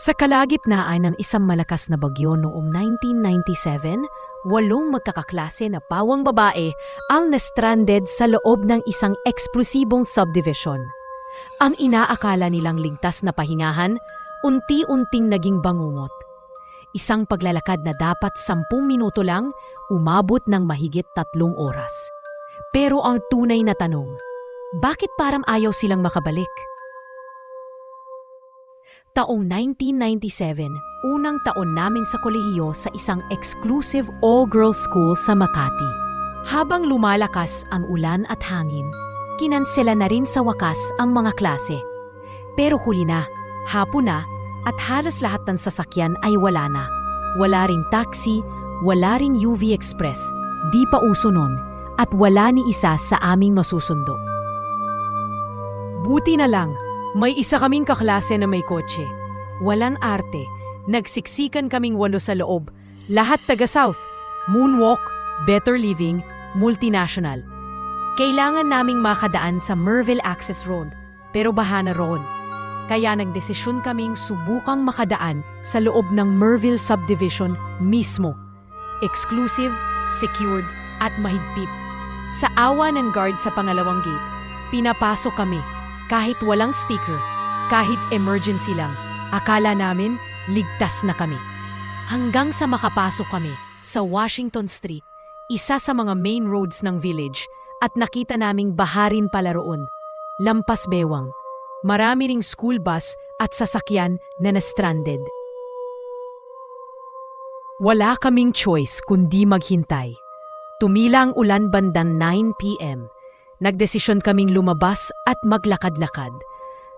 Sa kalagitnaan ng isang malakas na bagyo noong 1997, walong magkakaklase na pawang babae ang na-stranded sa loob ng isang eksplosibong subdivision. Ang inaakala nilang ligtas na pahingahan, unti-unting naging bangungot. Isang paglalakad na dapat sampung minuto lang, umabot ng mahigit tatlong oras. Pero ang tunay na tanong, bakit parang ayaw silang makabalik? Taong 1997, unang taon namin sa kolehiyo sa isang exclusive all-girls school sa Makati. Habang lumalakas ang ulan at hangin, kinansela na rin sa wakas ang mga klase. Pero huli na, hapon na, at halos lahat ng sasakyan ay wala na. Wala ring taxi, wala ring UV Express, di pa uso nun, at wala ni isa sa aming masusundo. Buti na lang, may isa kaming kaklase na may kotse. Walang arte, nagsiksikan kaming walo sa loob, lahat taga-South, moonwalk, better living, multinational. Kailangan naming makadaan sa Merville Access Road, pero bahana roon. Kaya nagdesisyon kaming subukang makadaan sa loob ng Merville Subdivision mismo. Exclusive, secured, at mahigpit. Sa awa ng guard sa pangalawang gate, pinapasok kami kahit walang sticker, kahit emergency lang. Akala namin ligtas na kami. Hanggang sa makapasok kami sa Washington Street, isa sa mga main roads ng village, at nakita naming baharin pala roon. Lampas bewang. Marami ring school bus at sasakyan na na-stranded. Wala kaming choice kundi maghintay. Tumila ang ulan bandang 9pm. Nagdesisyon kaming lumabas at maglakad-lakad.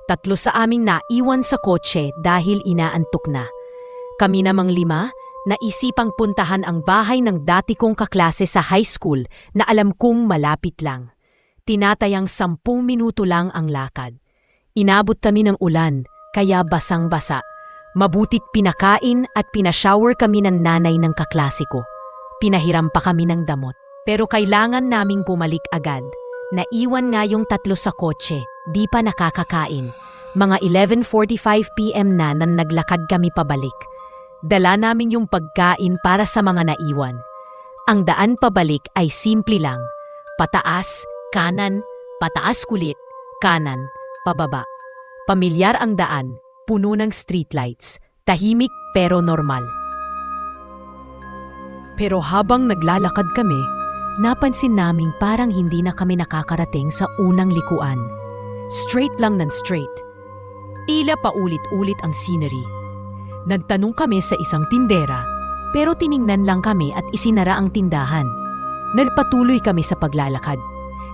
Tatlo sa aming naiwan sa kotse dahil inaantok na. Kami namang lima, naisipang puntahan ang bahay ng dati kong kaklase sa high school na alam kong malapit lang. Tinatayang sampung minuto lang ang lakad. Inabot kami ng ulan, kaya basang-basa. Mabutit pinakain at pinashower kami ng nanay ng kaklase ko. Pinahiram pa kami ng damot. Pero kailangan naming bumalik agad. Naiwan nga yung tatlo sa kotse, di pa nakakakain. Mga 11.45pm na nang naglakad kami pabalik. Dala namin yung pagkain para sa mga naiwan. Ang daan pabalik ay simple lang. Pataas, kanan, pataas kulit, kanan, pababa. Pamilyar ang daan, puno ng streetlights, tahimik pero normal. Pero habang naglalakad kami, napansin naming parang hindi na kami nakakarating sa unang likuan. Straight lang ng straight. Tila paulit-ulit ang scenery. Nagtanong kami sa isang tindera, pero tiningnan lang kami at isinara ang tindahan. Nagpatuloy kami sa paglalakad.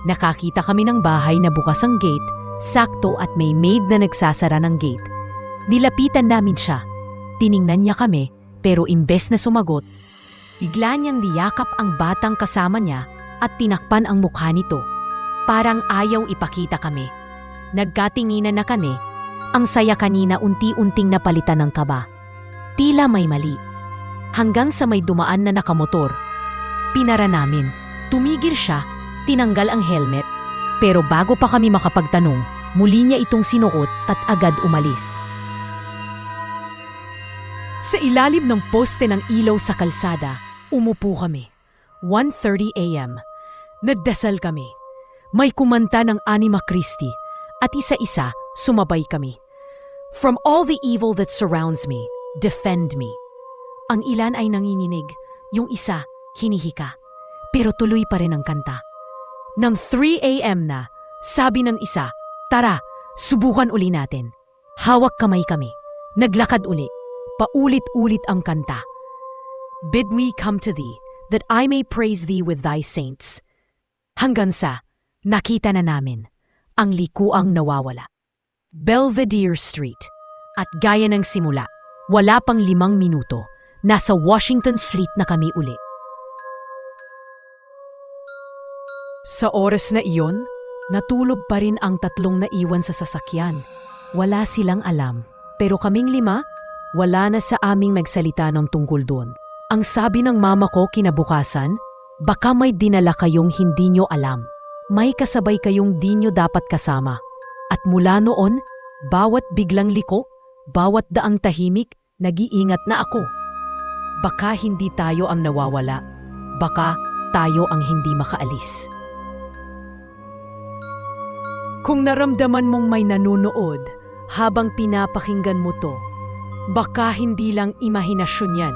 Nakakita kami ng bahay na bukas ang gate, sakto at may maid na nagsasara ng gate. Nilapitan namin siya. Tiningnan niya kami, pero imbes na sumagot, Bigla niyang diyakap ang batang kasama niya at tinakpan ang mukha nito. Parang ayaw ipakita kami. Nagkatinginan na kami. Ang saya kanina unti-unting napalitan ng kaba. Tila may mali. Hanggang sa may dumaan na nakamotor. Pinara namin. Tumigil siya, tinanggal ang helmet. Pero bago pa kami makapagtanong, muli niya itong sinuot at agad umalis. Sa ilalim ng poste ng ilaw sa kalsada, umupo kami. 1.30 a.m. Nagdasal kami. May kumanta ng Anima Christi at isa-isa sumabay kami. From all the evil that surrounds me, defend me. Ang ilan ay nanginginig, yung isa hinihika. Pero tuloy pa rin ang kanta. Nang 3 a.m. na, sabi ng isa, Tara, subukan uli natin. Hawak kamay kami. Naglakad uli. Paulit-ulit ang kanta. Bid me come to thee, that I may praise thee with thy saints. Hanggang sa, nakita na namin, ang likuang nawawala. Belvedere Street. At gaya ng simula, wala pang limang minuto, nasa Washington Street na kami uli. Sa oras na iyon, natulog pa rin ang tatlong naiwan sa sasakyan. Wala silang alam. Pero kaming lima, wala na sa aming magsalita ng tungkol doon. Ang sabi ng mama ko kinabukasan, baka may dinala kayong hindi nyo alam. May kasabay kayong di nyo dapat kasama. At mula noon, bawat biglang liko, Bawat daang tahimik, nag-iingat na ako. Baka hindi tayo ang nawawala. Baka tayo ang hindi makaalis. Kung naramdaman mong may nanonood habang pinapakinggan mo to, baka hindi lang imahinasyon yan.